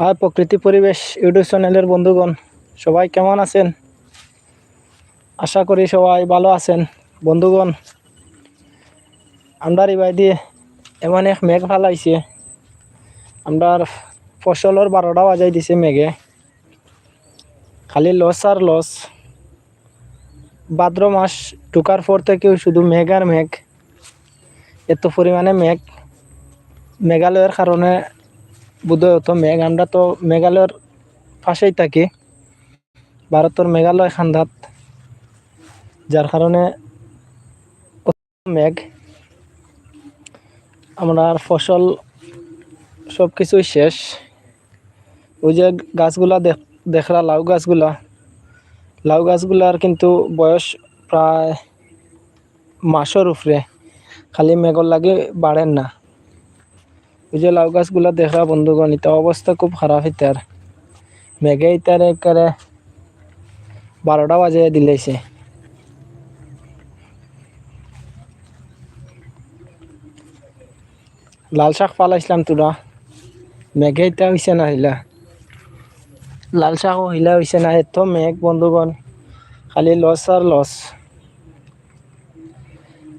আর প্রকৃতি পরিবেশ ইউটিউব চ্যানেলের বন্ধুগণ, সবাই কেমন আছেন? আশা করি সবাই ভালো আছেন। বন্ধুগণ, আমরা এবার দিয়ে এমন এক মেঘ ফালাইছে। আমরার ফসলের বারোটা বাজাই দিছে মেঘে। খালি লস আর লস। ভাদ্র মাস ঢুকার পর থেকেও শুধু মেঘ আর মেঘ। এত পরিমাণে মেঘ। মেঘালয়ের কারণে বোধহয় অত মেঘ। আমরা তো মেঘালয়ের পাশেই থাকি। ভারতের মেঘালয় খান্দাত যার কারণে মেঘ। আমরা ফসল সব কিছুই শেষ। ওই যে গাছগুলা দেখ দেখরা লাউ গাছগুলা। লাউ গাছগুলার কিন্তু বয়স প্রায় মাসের উপরে। খালি মেঘর লাগে বাড়েন না। ওই যে লাউ গাছগুলা দেখা, বন্ধুগণ, এটা অবস্থা খুব খারাপ ইতার মেঘে ইতার একারে বারোটা বাজে দিলেছে। লাল শাক পালাইছিলাম তোরা। মেঘে ইতা হইছে না হিলা লাল শাকও হিলা হইছে না? এত মেঘ, বন্ধুগণ। খালি লস আর লস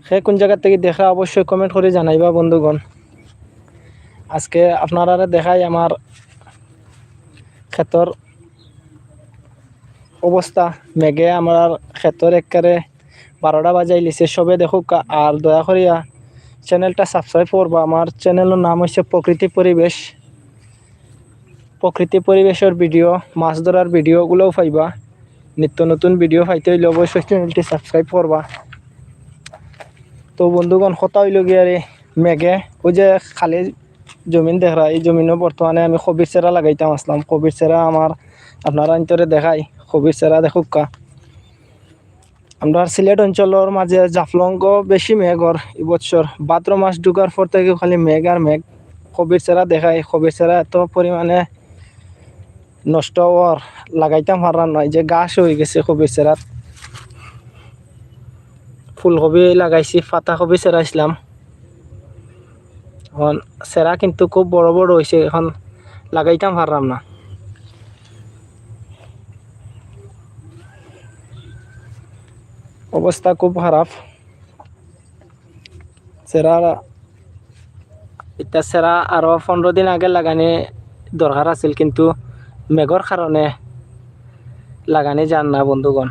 সে কোন জায়গা থেকে দেখা অবশ্যই কমেন্ট করে জানাইবা, বন্ধুগণ। আজকে আপনারা দেখাই আমার ক্ষেতর অবস্থা। মেঘে আমার ক্ষেতর একবারে বারোটা বাজাই লিছে, সবে দেখুক। আর দয়া করিয়া চ্যানেলটা সাবস্ক্রাইব করবা। আমার চ্যানেলের নাম হচ্ছে প্রকৃতি পরিবেশ। প্রকৃতি পরিবেশের ভিডিও, মাছ ধরার ভিডিওগুলোও পাইবা। নিত্য নতুন ভিডিও পাইতে হইলে অবশ্যই চ্যানেলটি সাবস্ক্রাইব করবা। তো বন্ধুগণ, কথা হইল গিয়ে মেঘে ওই যে খালি জমিন দেখরা এই জমিনও বর্তমানে আমি কবির চেরা লাগাইতাম আসলাম। কবির চেরা আমার আপনারা অন্তরে দেখাই কবির চেরা দেখুক আমরা সিলেট অঞ্চলের মাঝে জাফলঙ্গ বেশি মেঘর এবছর ভাদ্র মাস ঢুকার পর থেকে খালি মেঘ আর মেঘ কবির চেরা দেখাই। কবির চেরা এত পরিমাণে নষ্ট হওয়ার লাগাইতাম হারার নয় যে গাছ হয়ে গেছে কবির চেরাত ফুলকপি লাগাইছি পাতা কপি চেরাইছিলাম এখন সেরা কিন্তু খুব বড় বড় হয়েছে এখন লাগাইতাম পারলাম না। অবস্থা খুব খারাপ। সেরা, এটা সেরা আরও পনেরো দিন আগে লাগানি দরকার আছিল, কিন্তু মেঘর কারণে লাগানি যান না বন্ধুগণ।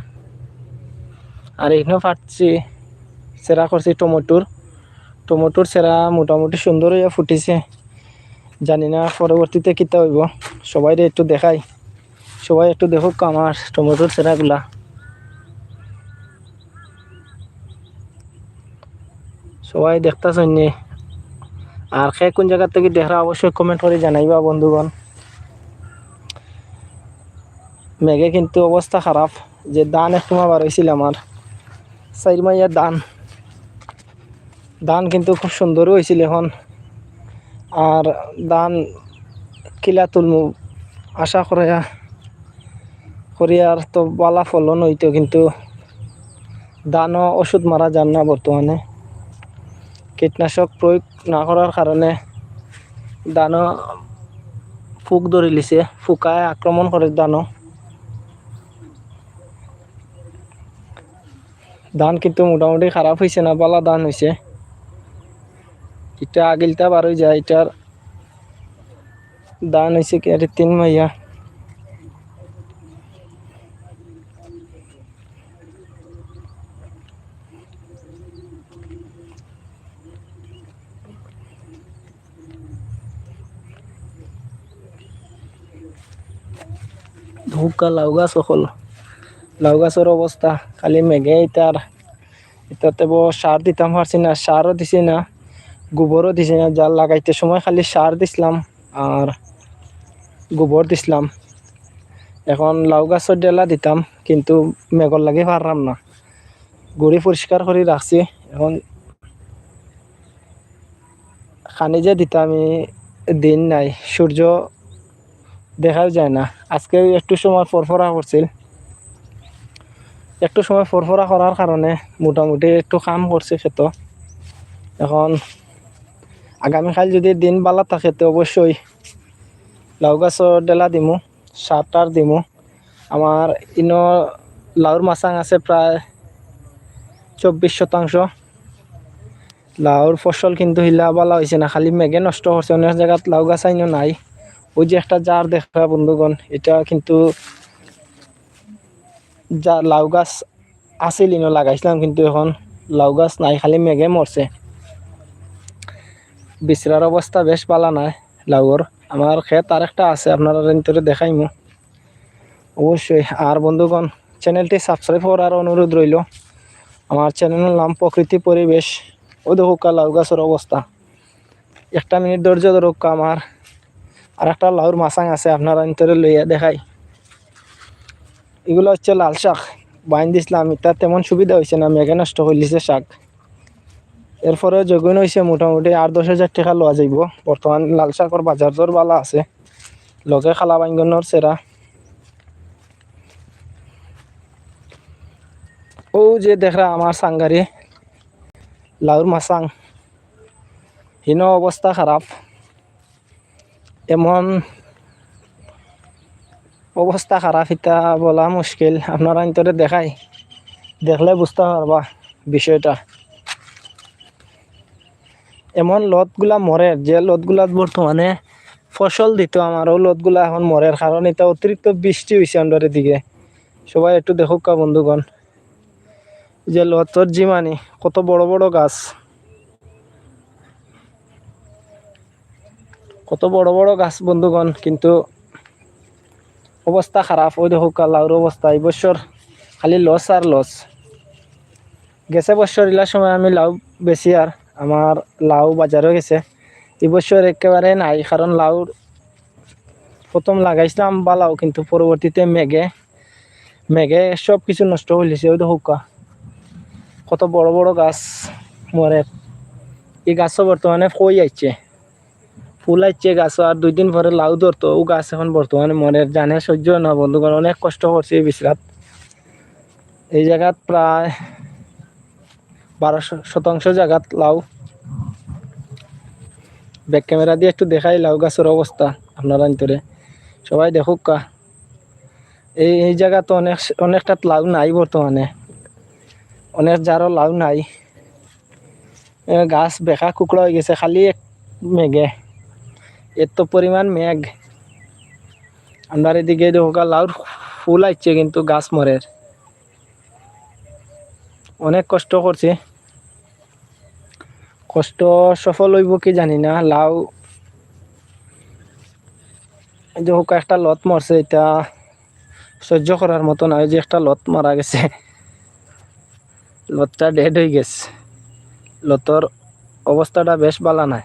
আর এখানেও পাচ্ছি সেরা করছি টমেটোর টমেটোর সেরা মোটামুটি সুন্দর হইয়া ফুটিছে। জানি না পরবর্তীতে কিতা হইব। সবাই একটু দেখাই। সবাই একটু দেখুক আমার টমেটোর সেরাগুলা। সবাই দেখতেছেন আর খে কোন জায়গা থেকে দেখা অবশ্যই কমেন্ট করে জানাইবা বন্ধুগণ। মেঘে কিন্তু অবস্থা খারাপ। যে দান একটু বার হয়েছিল আমার। চার মাইয়া দান ধান কিন্তু খুব সুন্দর হয়েছিল এখন। আর ধান কিলা তুলমু, আশা করে করি আর তো বালা ফলন হইতো কিন্তু ধানও ওষুধ মারা যান না বর্তমানে। কীটনাশক প্রয়োগ না করার কারণে ধানও ফুক ধরে লিছে, ফুকায় আক্রমণ করে ধানও। ধান কিন্তু মোটামুটি খারাপ হয়েছে না, বালা ধান হয়েছে এটা আগিলটা বার হয়ে যায় এটার ধান হয়েছে কি আরে তিন মাইয়া। ধুকা লাউ গাছ অকল। লাউ গাছের অবস্থা খালি মেঘে ইতার এটাতে সার দিতাম পারছি না সারও দিছি না। গোবরও দিছি না, জাল লাগাইতে সময় খালি সার দিছিলাম আর গোবর দিছিলাম। এখন লাউ গাছের ডেলা দিতাম, কিন্তু মেঘর লাগে পারলাম না। গুড়ি পরিষ্কার করে রাখছি এখন খানি যে দিতাম দিন নাই সূর্য দেখাও যায় না। আজকে একটু সময় ফরফরা করছিল একটু সময় ফরফরা করার কারণে মোটামুটি একটু কাম করছে খেত এখন আগামীকাল যদি দিন বালা থাকে, তো অবশ্যই লাউ গাছর ডেলা দিমু সার টার দিমু। আমার ইনো লাউর মাচাং আছে প্রায় চব্বিশ শতাংশ। লাউর ফসল কিন্তু হিলা বালা হয়েছে না, খালি মেঘে নষ্ট করছে অনেক জায়গাত লাউ গাছ আইনো নাই। ওই যে একটা জার দেখা বন্ধুগণ, এটা কিন্তু যা, লাউ গাছ আছিল, ইনো লাগাইছিলাম কিন্তু এখন। লাউ গাছ নাই, খালি মেঘে মরছে বিচরার অবস্থা বেশ ভালো নাই লাউর আমার ক্ষেত আর একটা আছে, আপনারা ভিতরে দেখাইমু। অবশ্যই। আর বন্ধুগণ, চ্যানেলটি সাবস্ক্রাইব করার অনুরোধ রইল। আমার চ্যানেলের নাম প্রকৃতি পরিবেশ। ও দেখো লাউ গাছের অবস্থা। একটা মিনিট ধৈর্য ধরুক আমার। আর একটা লাউর মাসাং আছে, আপনারা ভিতরে লইয়া দেখাই। এগুলো হচ্ছে লাল শাক। বাইন দিছিলাম এটা তেমন সুবিধা হয়েছে না, মেঘে নষ্ট করলিছে শাক। এরপরে যোগান হয়েছে মোটামুটি আট, দশ হাজার টাকা লওয়া যাইব। বর্তমান লাল শাকর বাজার দর বালা আছে। লগে খালা বাইঙ্গনের সেরা ও যে দেখরা আমার সাংগারি লাউর মাসাং হিন অবস্থা খারাপ এমন অবস্থা খারাপ এটা বলা মুশকিল। আপনারা ভিতরে দেখাই। দেখলে বুঝতে পারবা বিষয়টা। এমন লতগুলা মরে যে লতগুলাত বর্তমানে ফসল দিত আমার ও লতগুলা এখন মরের কারণ এটা অতিরিক্ত বৃষ্টি হয়েছে আন্ডারের দিকে। সবাই একটু দেখুক কা বন্ধুগণ, যে লতর জিমানি কত বড় বড় গাছ। কত বড় বড় গাছ বন্ধুগণ, কিন্তু অবস্থা খারাপ ওই দেখো লাউর অবস্থা এই বছর খালি লস আর লস গেছে বছর ইলার সময় আমি লাউ বেশি আর আমার লাউ বাজারও গেছে। এই বছর একেবারে নাই, কারণ লাউর প্রথম লাগাইছিলাম বা লাউ, কিন্তু পরবর্তীতে মেঘে মেঘে সব কিছু নষ্ট হয়েছে ওই দেখো কত বড় বড় গাছ মরে। এই গাছও বর্তমানে কই আইছে? ফুল আইছে গাছ আর দুই দিন পরে লাউ ধরতো। ও গাছ এখন বর্তমানে মরে। জানে সহ্য না, বন্ধুগণ, অনেক কষ্ট করছে এই বিছরাত এই জায়গাত প্রায় বারোশো শতাংশ জায়গাত লাউ ব্যাক ক্যামেরা দিয়ে একটু দেখাই লাউ গাছের অবস্থা আপনারা ভিতরে সবাই দেখুক কা। এই এই জায়গা তো অনেক, অনেকটা লাউ নাই বর্তমানে। অনেক যারও লাউ নাই। গাছ বেকা কুকড়া হয়ে গেছে, খালি এক মেঘে। এত পরিমাণ মেঘ। আমরা এদিকে দেখা লাউর ফুল আসছে কিন্তু গাছ মরের। অনেক কষ্ট করছে। কষ্ট সফল হইব কি জানি না লাউ যে হোক একটা লত মরছে এটা সহ্য করার মতো না যে একটা লত মারা গেছে। লতটা ডেড হয়ে গেছে। লতর অবস্থাটা বেশ ভালো নাই।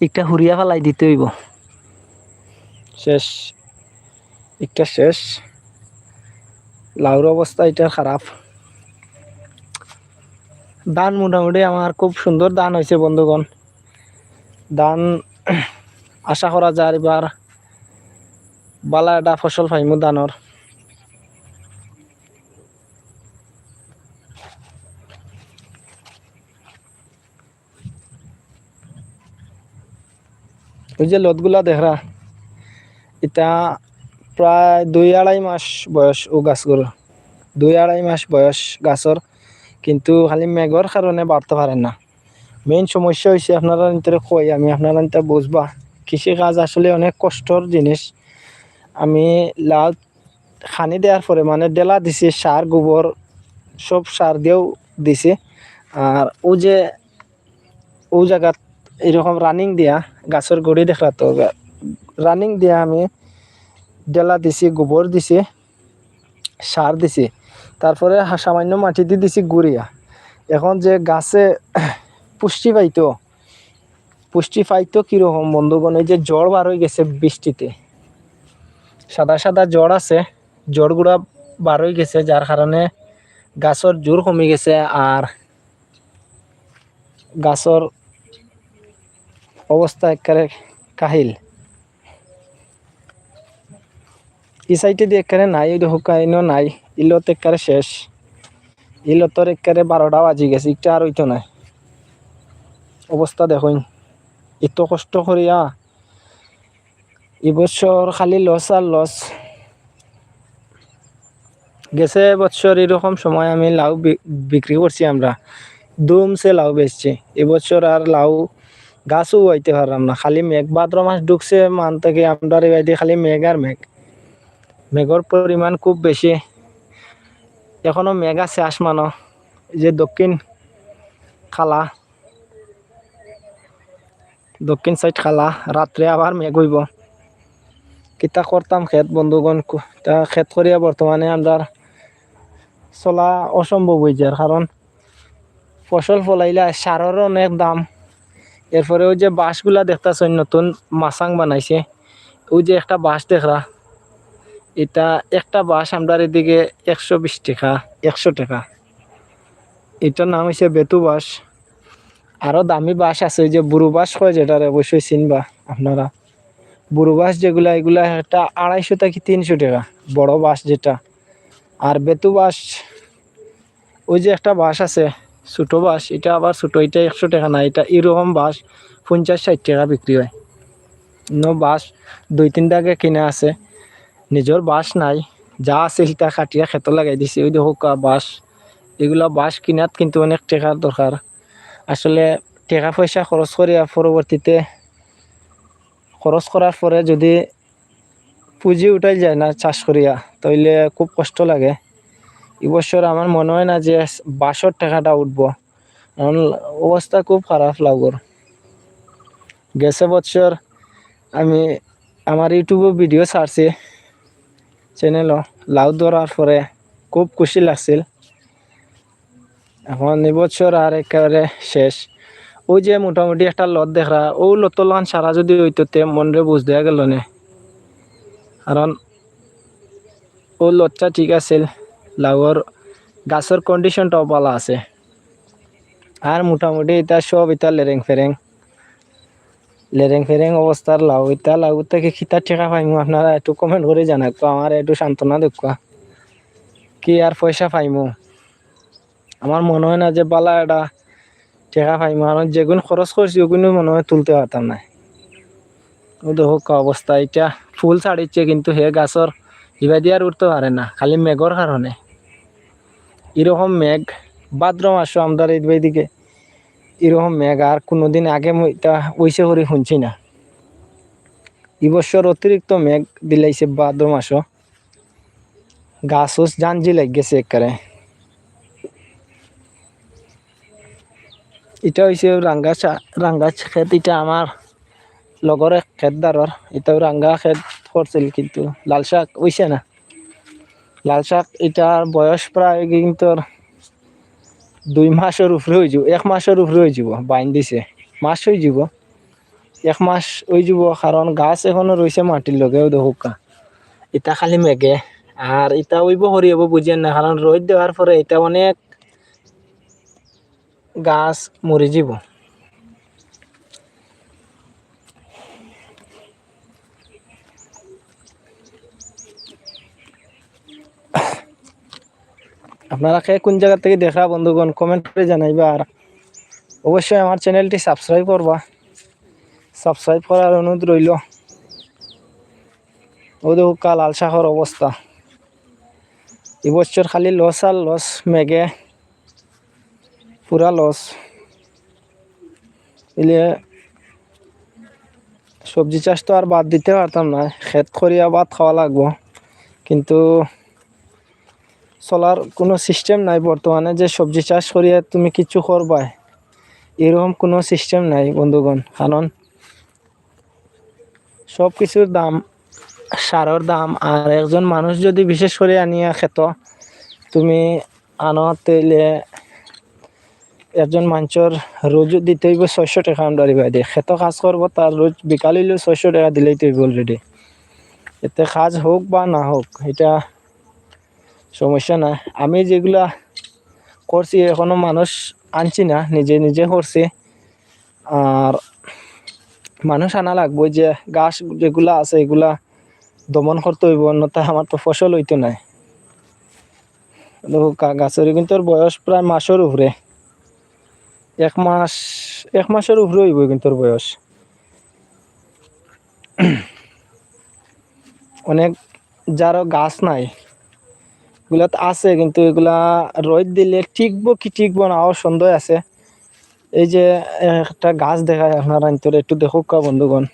একটা হুরিয়া ফেলাই দিতে হইব। শেষ একটা শেষ। লাউর অবস্থা এটা খারাপ। ধান মোটামুটি আমার খুব সুন্দর ধান হয়েছে, বন্ধুগণ। ধান আশা করা যায় এবার বালা এটা ফসল পাইমু ধানর ওই যে লতগুলা দেখরা এটা প্রায় দুই আড়াই মাস বয়স ও গাছগুলো দুই আড়াই মাস বয়স গাছর কিন্তু খালি মেঘর কারণে বাড়তে পারে না। মেইন সমস্যা হয়েছে আপনারা নিতে কই আমি আপনারা নিতে বুঝবা কৃষিকাজ আসলে অনেক কষ্টর জিনিস আমি লাউ খানি দেওয়ার পরে মানে ডেলা দিছি সার গোবর সব সার দিয়েও দিছি। আর ও যে ও জায়গাত এরকম রানিং দিয়া গাছের গড়ি দেখরা তো রানিং দিয়া আমি ডেলা দিছি গোবর দিছি সার দিছি। তারপরে সামান্য মাটি দিয়ে দিছি গুড়িয়া। এখন যে গাছে পুষ্টি পাইতো পুষ্টি পাইতো কীরকম বন্ধুগণ? এই যে জ্বর বার হয়ে গেছে বৃষ্টিতে। সাদা সাদা জ্বর আছে জ্বরগুলা বার হয়ে গেছে, যার কারণে গাছর জোর কমে গেছে আর গাছর অবস্থা একেবারে কাহিল। ই সাইডে দিয়ে একেবারে নাই দেখো, কাহিনও নাই। ইলত একেবারে শেষ। ইলতর একেবারে বারোটা বাজি গেছে একটা আর হইতো নাই। অবস্থা দেখুন এত কষ্ট করিয়া এবছর খালি লস আর লস। গেছে বছর এরকম সময় আমি লাউ বিক্রি করছি আমরা। দুমসে লাউ বেচছি, এবছর আর লাউ গাছও হইতে পারলাম না। খালি মেঘ ভাদ্র মাস ঢুকছে, মান থেকে আমরা খালি মেঘ আর মেঘ। মেঘর পরিমাণ খুব বেশি। এখনও মেঘ আছে আসমানো যে দক্ষিণ খালা, দক্ষিণ সাইড খালা, রাত্রে আবার মেঘ হইব। কিতা করতাম খেত, বন্ধুগণ তা খেত করিয়া বর্তমানে আমরা চলা অসম্ভব হয়ে যায় কারণ ফসল ফলাইলে সারের অনেক দাম। এরপরে ওই যে বাঁশগুলা দেখতেছ, নতুন মাসাং বানাইছে, ওই যে একটা বাঁশ দেখরা এটা একটা বাঁশ আমরা এদিকে একশো বিশ টাকা, একশো টাকা। এটার নাম হচ্ছে বেতু বাঁশ আরও দামি বাঁশ আছে যে বুড়ো বাঁশ কয় যেটার, অবশ্যই চিনবা আপনারা। বুড়ো বাঁশ যেগুলা, এগুলা একটা আড়াইশো থেকে তিনশো টাকা, বড় বাঁশ যেটা। আর বেতু বাঁশ ওই যে একটা বাঁশ আছে, ছোটো বাঁশ এটা আবার ছোটো, এটা একশো টাকা না, এটা এরকম বাঁশ পঞ্চাশ ষাট টাকা বিক্রি হয়। ন বাঁশ দুই তিনটাকে কিনে আছে। নিজের বাঁশ নাই, যা আছে সেটা কাটিয়া খেত লাগাই দিছে। ওই দেখো কা বাঁশ এগুলা বাঁশ কিনাত কিন্তু অনেক টাকার দরকার। আসলে টাকা পয়সা খরচ করিয়া পরবর্তীতে খরচ করার পরে যদি পুঁজি উঠাই যায় না চাষ করিয়া, তাইলে খুব কষ্ট লাগে। এবছর আমার মনে হয় না যে বাঁশর টাকাটা উঠবো। কারণ অবস্থা খুব খারাপ লাগর। গেছে বছর আমি আমার ইউটিউবে ভিডিও ছাড়ছি। চ্যানেলও লাউ ধরার পরে খুব খুশি লাগছিল এখন এবছর আর একেবারে শেষ। ওই যে মোটামুটি একটা লত দেখা ও লতলান সারা যদি হইতো তে মনরে বুঝ দেয়া গেল নে? কারণ ও লতটা ঠিক আছিল লাউর গাছের কন্ডিশনটাও ভালো আছে। আর মোটামুটি এটা সব এটা লেরেং ফেরেং লেরেং ফেরেং অবস্থার লাউ এটা লাউ থেকে খিতা ঠেকা পাইমু আপনারা একটু কমেন্ট করে জানাক, তো আমার একটু সান্ত্বনা দেখুয়া কি আর পয়সা পাইমু আমার মনে হয় না যে বালা এটা টেকা পাইমু আর যেগুন খরচ করছি ওগুলো মনে হয় তুলতে পারতাম না ও দেখো অবস্থা এটা ফুল ছাড়িচ্ছে কিন্তু হে গাছর ইবা দিয়ে আর উঠতে পারে না, খালি মেঘর কারণে এরকম মেঘ ভাদ্র মাসও আমরা এই দিকে এরকম মেঘ আর কোনোদিন আগে ওইসে করে শুনছি না। এবছর অতিরিক্ত মেঘ দিলাইছে ভাদ্র মাসও। গাছ উস জানজি লাগ গেছে একবারে। এটা হয়েছে রাঙ্গা রাঙ্গা খেত এটা আমার লগর এক খেতদারর এটাও রাঙ্গা খেত করছিল কিন্তু লাল শাক হইছে না। লাল শাক এটার বয়স প্রায় কিন্তু দুই মাসের উপরে হয়ে যাব, এক মাসের উপরে হয়ে যাব, বাইন দিছে। মাস হয়ে যাব। এক মাস হয়ে যাব, কারণ গাছ এখনও রয়েছে মাটির লগেও দেখুকা এটা খালি মেঘে আর এটা ওইব হরিয়াব বুঝেন না, কারণ রোদ দেওয়ার পরে এটা অনেক গাছ মরে যাব। আপনারা কে কোন জায়গা থেকে দেখা, বন্ধুগণ কমেন্ট করে জানাইবা। আর অবশ্যই আমার চ্যানেলটি সাবস্ক্রাইব করবা। সাবস্ক্রাইব করার অনুরোধ রইল। ও দেখো কা লাল শাহর অবস্থা। এবছর খালি লস আর লস মেঘে পুরা লস এলে সবজি চাষ তো আর বাদ দিতে পারতাম না। ক্ষেত করিয়া বাদ খাওয়া লাগবো। কিন্তু চলার কোনো সিস্টেম নাই বর্তমানে যে সবজি চাষ করিয়া তুমি কিছু করবাই। এরকম কোনো সিস্টেম নাই, বন্ধুগণ। কারণ সব কিছুর দাম, সারের দাম, আর একজন মানুষ যদি বিশেষ করে আনিয়া খেত, তুমি আনো তেলে একজন মানুষের রোজ দিতে হইব ছয়শো টাকা আমদারি বাইদে খেত কাজ করব, তার রোজ বিকাল হইলেও ছয়শো টাকা দিলেই তো অলরেডি এতে কাজ হোক বা না হোক, এটা সমস্যা না। আমি যেগুলা করছি, এখনও মানুষ আনছি না, নিজে নিজে করছি। আর মানুষ আনা লাগবো যে গাছ যেগুলা আছে, এগুলা দমন করতে হইব, অন্যথা আমার তো ফসল হইতো নাই গাছের কিন্তু বয়স প্রায় মাসের উপরে। এক মাস, এক মাসের উপরে হইব কিন্তু বয়স। অনেক যারও গাছ নাই এগুলাত আছে, কিন্তু এগুলা রোদ দিলে টিকবো কি টিকবো না আরও সন্দেহ আছে। এই যে, একটা গাছ দেখায় আপনার অন্তরে একটু দেখুক কা বন্ধুগণ।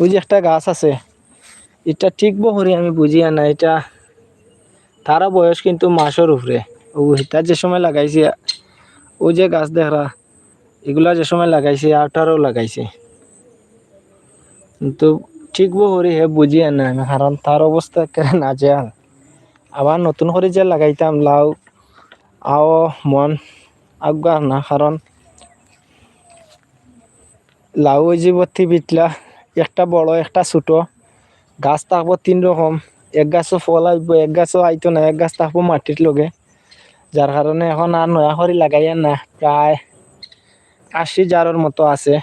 ওই যে একটা গাছ আছে, এটা টিকবো করি আমি বুঝিয়া না, এটা তারা বয়স কিন্তু মাসের উপরে। ও এটা যে সময় লাগাইছে, ও যে গাছ দেখা এগুলা যে সময় লাগাইছে আটারও লাগাইছে। কিন্তু ঠিকবো করি হে বুঝিয়া না কারণ তার অবস্থা একেবারে নাজেহাল। আবার নতুন করে যে লাগাইতাম লাউ আও মন আজ্ঞা না কারণ লাউ ভর্তি বিটলা, একটা বড়, একটা ছোট, গাছ থাকব তিন রকম এক গাছও ফল আইব এক গাছও আইতো না এক গাছ থাকব মাটির লগে। যার কারণে এখন আর নয়া করে লাগাইয়া না প্রায় আশি জারের মতো আছে।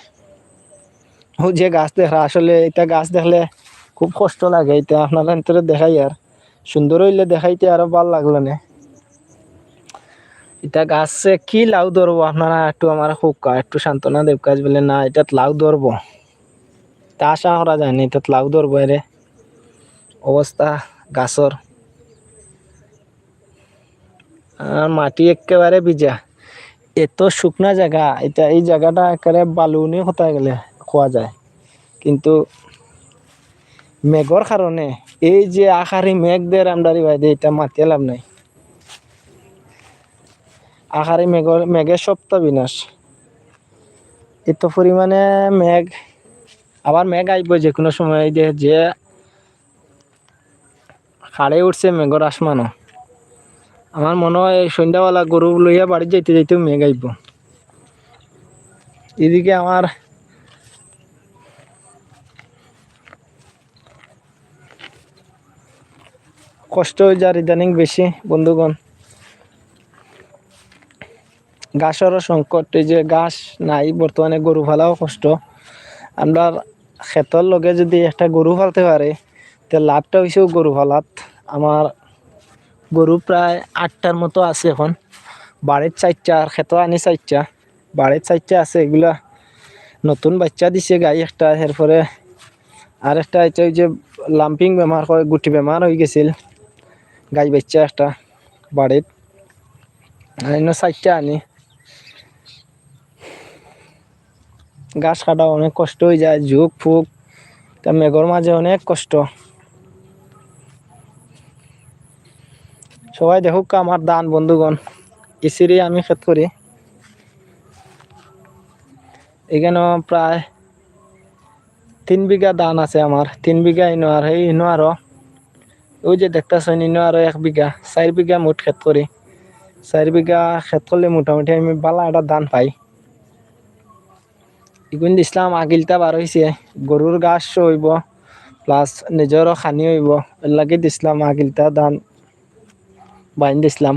যে গাছ দেখা আসলে এটা গাছ দেখলে খুব কষ্ট লাগে, এটা আপনারা ভিতরে দেখাই আর। সুন্দর হইলে দেখাইতে আরও ভালো লাগল না। এটা গাছে কি লাউ ধরবো আপনারা? একটু আমার খুব একটু সান্ত্বনা দেব, কাজ বলে না এটা লাউ ধরবো। তা আশা করা যায় না এটা লাউ ধরবো এরে। অবস্থা গাছর। আর মাটি একেবারে ভিজা। এত শুকনা জায়গা, এটা এই জায়গাটা একেবারে বালুনি কোথায় গেলে? খোয়া যায়। কিন্তু মেঘর কারণে এই যে আখারি মেঘ দের আমদারি বাইদে এটা মাতিয়ে লাভ নাই। আখারি মেঘর মেঘের সপ্তাহ বিনাশ। এত পরিমাণে মেঘ আবার মেঘ আইব যে কোনো সময়, যে যে খাড়ে উঠছে মেঘর আসমানও আমার মনে হয় সন্ধ্যাবেলা গরু লইয়া বাড়ি যাইতে, যাইতেও মেঘ আইব এদিকে আমার কষ্ট হয়ে যার ইদানিং বেশি, বন্ধুগণ। ঘাসেরও সংকট, এই যে ঘাস নাই বর্তমানে গরু ফালাও কষ্ট। আমরা ক্ষেতর লগে যদি একটা গরু ফালতে পারে তে লাভটা হয়েছেও গরু ফালাত আমার গরু প্রায় আটটার মতো আছে এখন। বাড়ির চারটা আর ক্ষেত আনি চারটা বাড়ির চারটা আছে এগুলা নতুন বাচ্চা দিছে গাই একটা এরপরে আর একটা এটা যে লাম্পিং বেমার হয় গুটি বেমার হয়ে গেছিল। গাই বাচ্চা একটা বাড়ির। এনে চারটা আনি। গাছ কাটা অনেক কষ্ট হয়ে যায়, ঝুঁক ফুক। তা মেঘর মাঝে অনেক কষ্ট। সবাই দেখুক আমার দান বন্ধুগণ ইসিরি আমি খেত করি। এখানে প্রায় তিন বিঘা ধান আছে আমার, তিন বিঘা ইনো আর এই ইনো ওই যে দেখতেছেন ইনো আরও এক বিঘা, চার বিঘা মুঠ খেত করি। চার বিঘা খেত করলে মোটামুটি আমি বালা একটা ধান পাই। ইগুন দিছিলাম আগিলটা বার হয়েছে গরুর ঘাস হইব প্লাস নিজেরও খানি হইব এর লাগে দিছিলাম আগিলটা ধান বাইন দিছিলাম।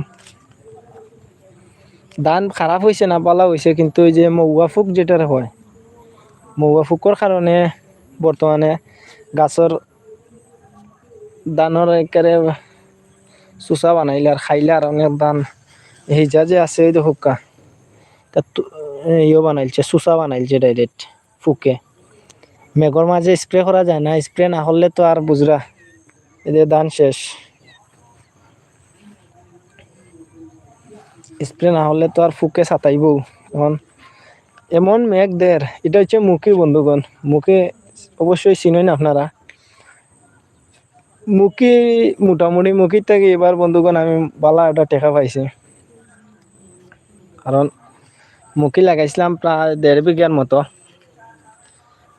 ধান খারাপ হয়েছে না পালা হয়েছে কিন্তু ওই যে মৌয়া ফুক যেটার হয়, মৌয়া ফুকর কারণে বর্তমানে গাছর ধানের একেবারে চুচা বানাইলে আর খাইলে আর অনেক ধান হিজা যে আছে ওই দেখুকা তা ইয়ে বানাইছে সুসা বানাইছে ডাইরেক্ট ফুকে। মেঘর মাঝে স্প্রে করা যায় না স্প্রে না করলে তো আর বুঝরা এদের ধান শেষ। স্প্রে না হলে তো আর ফুকে ছাতাইব এখন, এমন মেঘ দের এটা হচ্ছে মুখে বন্ধুগণ। মুখে অবশ্যই চিনেন আপনারা? মুখি, মোটামুটি মুখির থেকে এবার বন্ধুগণ আমি বালা একটা টেকা পাইছি। কারণ মুখি লাগাইছিলাম প্রায় দেড় বিঘার মতো।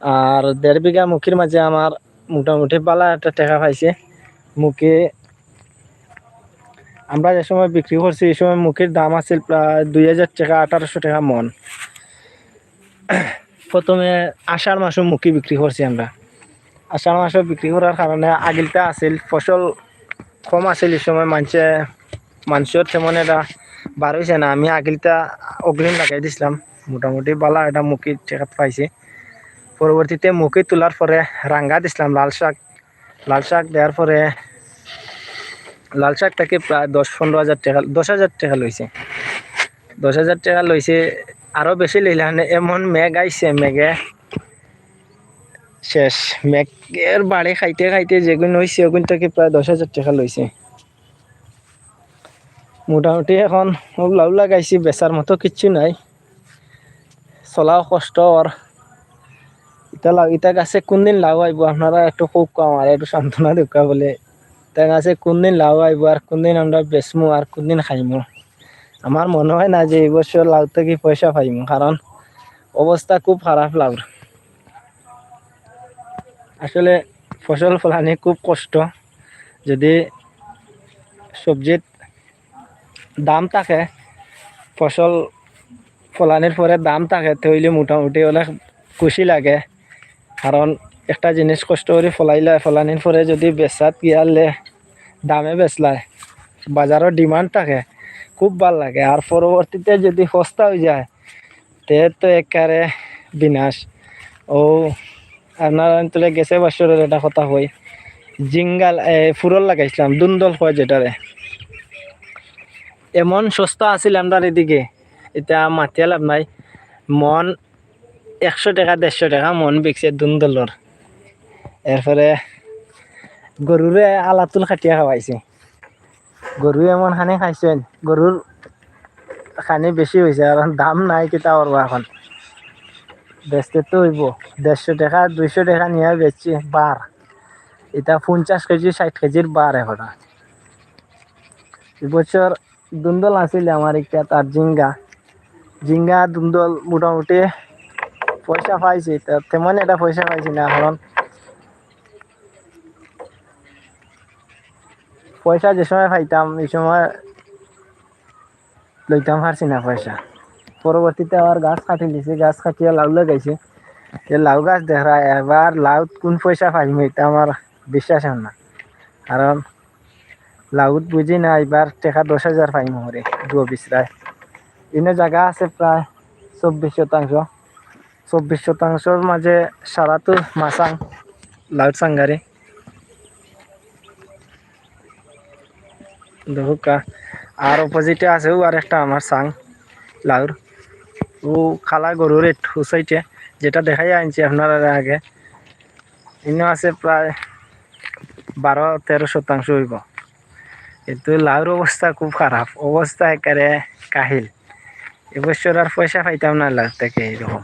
আর দেড় বিঘা মুখির মাঝে আমার মোটামুটি বালা একটা টেকা পাইছে। মুখে আমরা যে সময় বিক্রি করছি, এই সময় মুখের দাম আছিল প্রায় দুই হাজার টাকা, আঠারোশো টাকা মন। প্রথমে আষাঢ় মাসও মুখি বিক্রি করছি আমরা। আষাঢ় মাসও বিক্রি করার কারণে আগিলটা আছিল। ফসল কম আছিল এই সময় মানুষে মানুষের তেমন এটা বার হয়েছে না। আমি আগিলটা অগ্রিম লাগাই দিছিলাম। মোটামুটি বালা এটা মুখি টেকাত পাইছি। পরবর্তীতে মুখি তোলার পরে রাঙ্গা দিছিলাম, লাল শাক। লাল শাক দেওয়ার পরে লাল শাকটাকে প্রায় দশ পনেরো হাজার টাকা, দশ হাজার টাকা লইছে দশ হাজার টাকা লইছে আরও বেশি লইলাম এমন মেঘ আইছে মেঘে শেষ। মেঘের বাড়ি খাইতে খাইতে যেগুন হয়েছে ওগুন থেকে প্রায় দশ হাজার টাকা লইছে মোটামুটি এখন লাউ লাগাইছি বেচার মতো কিচ্ছু নাই। চলাও কষ্ট আর ইটা লাউ ইটা গাছে কোনদিন লাউ আইব আপনারা একটু খুব কম আর একটু সান্ত্বনা দেখা বলে। ইটা গাছে কোনদিন লাউ আইব আর কোনদিন আমরা বেচমু আর কোনদিন খাইমু। আমার মনে হয় না যে এই বছর লাউ থেকে পয়সা পাইমু কারণ অবস্থা খুব খারাপ লাউর আসলে ফসল ফলানি খুব কষ্ট। যদি সবজির দাম থাকে, ফসল ফলানির পরে দাম থাকে তৈলে মোটামুটি অনেক খুশি লাগে। কারণ একটা জিনিস কষ্ট করে ফলাইলে, ফলানির পরে যদি বেচাত গিয়ালে দামে বেচলায় বাজারের ডিমান্ড থাকে, খুব ভালো লাগে। আর পরবর্তীতে যদি সস্তা হয়ে যায়, তে তো একেবারে বিনাশ। ও আপনার অঞ্চলে গেছে বছরের এটা কথা কই। জিঙ্গাল ফুরল লাগাইছিলাম, দুন্দল হয় যেটারে। এমন সস্তা আছিল আমরা এদিকে এটা মাতিয়া লাভ নাই। মন একশো টাকা, দেড়শো টাকা মন বিকছে দুন্দলর এরপরে গরুরে আলাতুল খাটিয়া খাওয়াইছে। গরু এমন খানি খাইছেন গরুর খানি বেশি হয়েছে কারণ দাম নাই কিতা করব এখন। বেচতে তো হইব। দেড়শো টাকা, দুইশো টাকা নিয়ে বেচছি, বার। এটা পঞ্চাশ কেজি, ষাট কেজির বার এখন। এবছর দুন্দল আছিল আমার একটা, তার জিঙ্গা জিঙ্গা দুন্দল মোটামুটি পয়সা পাইছি, তা তেমন এটা পয়সা পাইছি না কারণ পয়সা যে সময় পাইতাম, এই সময় লইতাম পারছি না পয়সা। পরবর্তীতে আবার গাছ কাটি দিছে, গাছ কাটিয়ে লাউ লাগাইছে। যে লাউ গাছ দেখা এবার লাউ কোন পয়সা পাইম এটা আমার বিশ্বাস না। কারণ লাউত বুঝি না এবার টাকা দশ হাজার পাইম হরে দু বিচরায় এনে জায়গা আছে প্রায় চব্বিশ শতাংশ। চব্বিশ শতাংশের মাঝে সারাতো মাসাং লাউট সাঙ্গারে। দেখো কা আর অপোজিটে আছে ও আর একটা আমার সাং, লাউর। ও খালা গরুর একটু সাইটে যেটা দেখাই আনছি আপনারা আগে। ইনো আছে প্রায় বারো, তেরো শতাংশ হইব। কিন্তু লাউর অবস্থা খুব খারাপ, অবস্থা একেবারে কাহিল। এবছর আর পয়সা পাইতাম না লাউ থেকে এরকম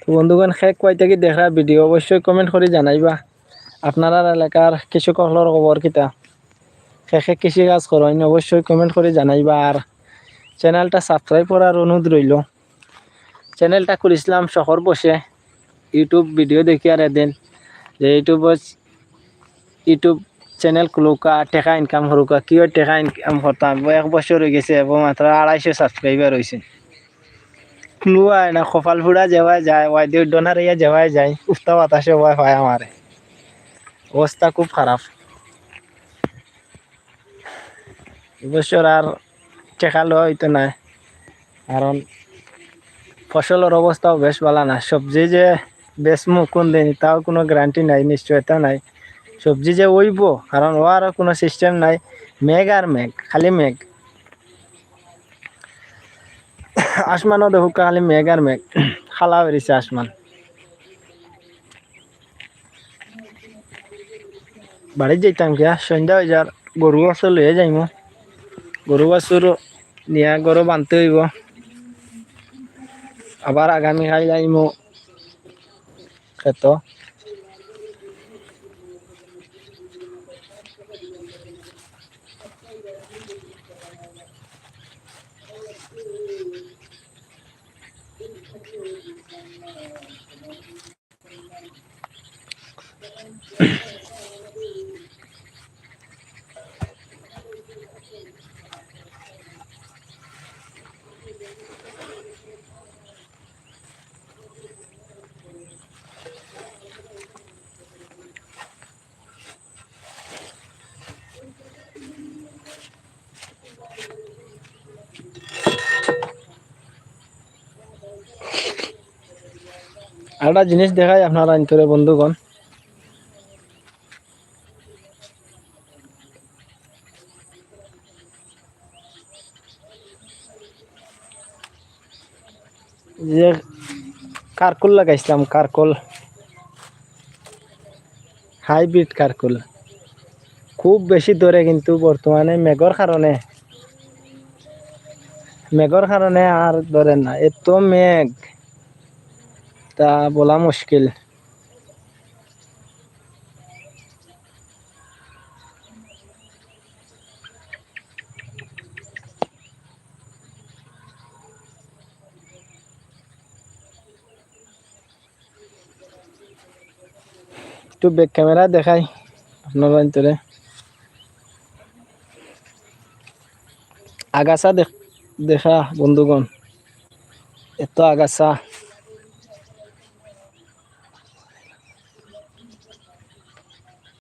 তো বন্ধুগণ, শেষ কয়টা কি দেখা ভিডিও, অবশ্যই কমেন্ট করে জানাইবা। আপনারা এলাকার কৃষকসকলের খবর কিতা শেষে কৃষি কাজ করেন অবশ্যই কমেন্ট করে জানাইবা। আর চ্যানেলটা সাবস্ক্রাইব করার অনুরোধ রইল। চ্যানেলটা খুলিছিলাম শহর বসে। ইউটিউব ভিডিও দেখি আর এদিন। যে ইউটিউব ইউটিউব চ্যানেল খুলুকা, টেকা ইনকাম করুকা কিয় টেকা ইনকাম করতাম এক বছর হয়ে গেছে এবং মাত্র আড়াইশো সাবস্ক্রাইবার হয়েছে খুলুয়া না কপাল ফুড়া যাওয়া যায় ওয়াই দিয়ে ডোনার ইয়া যায় উফতা বাতাসে ওয়াই হয় আমারে অবস্থা খুব খারাপ এবছর আর টেকা লওয়া হইতো না কারণ ফসলের অবস্থাও বেশ ভালো না সবজি যে বেচমু কোন দিন তাও কোনো গ্যারান্টি নাই, নিশ্চয়তা নাই। সবজি যে ওইব কারণ ওয়ারও কোনো সিস্টেম নাই। মেঘ আর মেঘ, খালি মেঘ। আসমানও দেখুক খালি মেঘ আর মেঘ। খালা বেরিয়েছে আসমান। বাড়ি যাইতাম কিয়া, সন্ধ্যা হয়ে যার গরু লইয়ে যাইম। গরু বাছুর নিয়া গরু বানতে হইব আবার আগামীকাল যাইমো খেত। একটা জিনিস দেখাই আপনারা অন্তরে বন্ধুগণ। যে কারকুল লাগাইছিলাম, কারকুল। হাইব্রিড কারকুল। খুব বেশি ধরে কিন্তু বর্তমানে মেঘর কারণে। মেঘর কারণে আর ধরে না, এত মেঘ। তা বলা মুশকিল। একটু ব্যাক ক্যামেরা দেখাই আপনারা অন্তরে। আগাছা দেখা বন্ধুগণ। এত আগাছা।